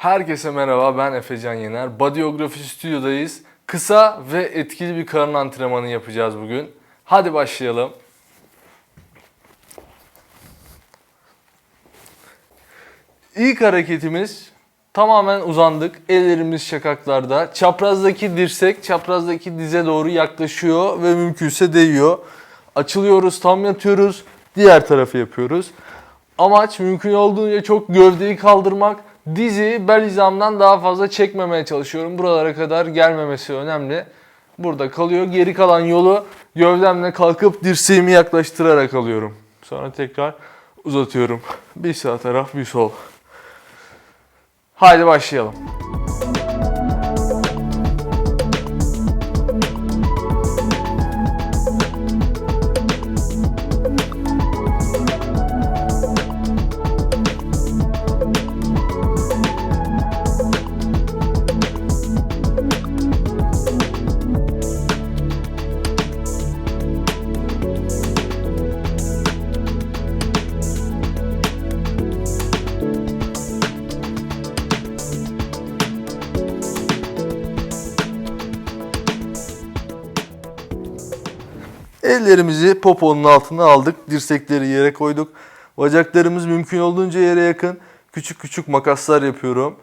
Herkese merhaba ben Efecan Yener. Bodyography stüdyodayız. Kısa ve etkili bir karın antrenmanı yapacağız bugün. Hadi başlayalım. İlk hareketimiz tamamen uzandık. Ellerimiz şakaklarda. Çaprazdaki dirsek çaprazdaki dize doğru yaklaşıyor ve mümkünse değiyor. Açılıyoruz, tam yatıyoruz. Diğer tarafı yapıyoruz. Amaç mümkün olduğunca çok gövdeyi kaldırmak. Dizi bel hizamdan daha fazla çekmemeye çalışıyorum. Buralara kadar gelmemesi önemli. Burada kalıyor. Geri kalan yolu gövdemle kalkıp dirseğimi yaklaştırarak alıyorum. Sonra tekrar uzatıyorum. Bir sağ taraf bir sol. Haydi başlayalım. Ellerimizi poponun altına aldık. Dirsekleri yere koyduk. Bacaklarımız mümkün olduğunca yere yakın. Küçük küçük makaslar yapıyorum.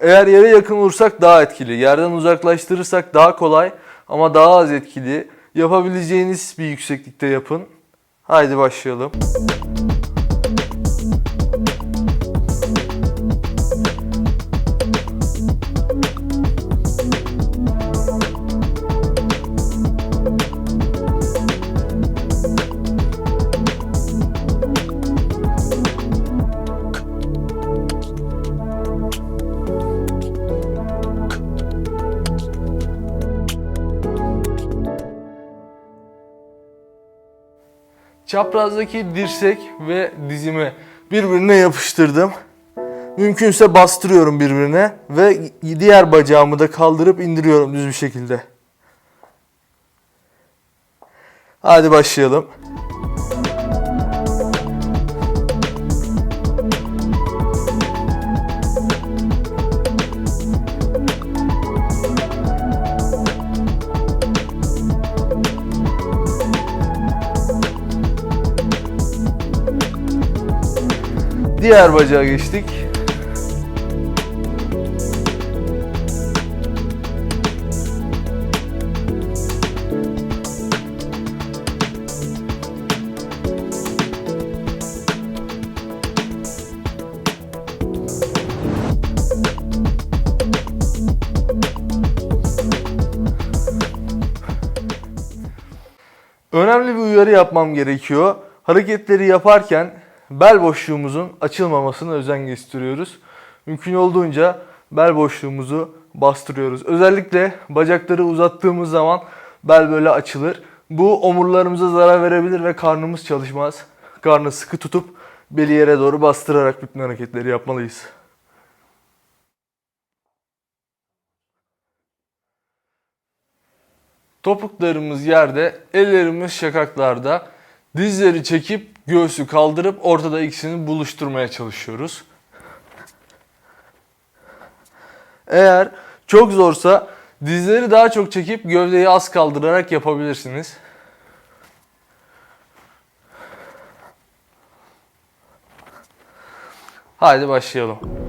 Eğer yere yakın olursak daha etkili. Yerden uzaklaştırırsak daha kolay ama daha az etkili. Yapabileceğiniz bir yükseklikte yapın. Haydi başlayalım. Çaprazdaki dirsek ve dizimi birbirine yapıştırdım. Mümkünse bastırıyorum birbirine ve diğer bacağımı da kaldırıp indiriyorum düz bir şekilde. Hadi başlayalım. Diğer bacağa geçtik. Önemli bir uyarı yapmam gerekiyor. Hareketleri yaparken bel boşluğumuzun açılmamasına özen gösteriyoruz. Mümkün olduğunca bel boşluğumuzu bastırıyoruz. Özellikle bacakları uzattığımız zaman bel böyle açılır. Bu omurlarımıza zarar verebilir ve karnımız çalışmaz. Karnı sıkı tutup beli yere doğru bastırarak bütün hareketleri yapmalıyız. Topuklarımız yerde, ellerimiz şakaklarda. Dizleri çekip göğsü kaldırıp ortada ikisini buluşturmaya çalışıyoruz. Eğer çok zorsa dizleri daha çok çekip gövdeyi az kaldırarak yapabilirsiniz. Haydi başlayalım.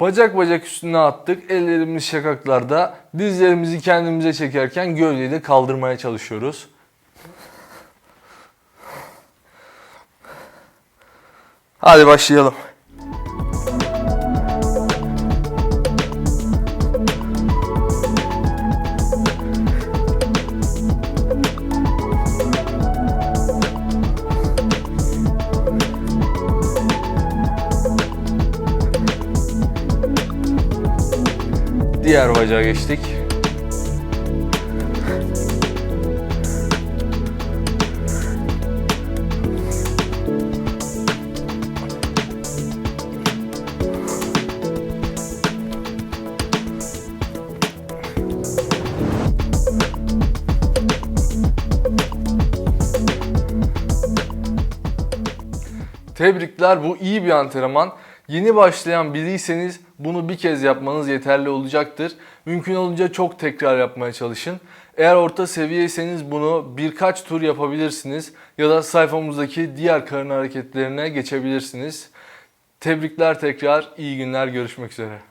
Bacak bacak üstüne attık. Ellerimiz şakaklarda. Dizlerimizi kendimize çekerken gövdeyi de kaldırmaya çalışıyoruz. Hadi başlayalım. Diğer bacağa geçtik. Tebrikler bu iyi bir antrenman. Yeni başlayan biriyseniz bunu bir kez yapmanız yeterli olacaktır. Mümkün olunca çok tekrar yapmaya çalışın. Eğer orta seviyeyseniz bunu birkaç tur yapabilirsiniz ya da sayfamızdaki diğer karın hareketlerine geçebilirsiniz. Tebrikler tekrar, iyi günler, görüşmek üzere.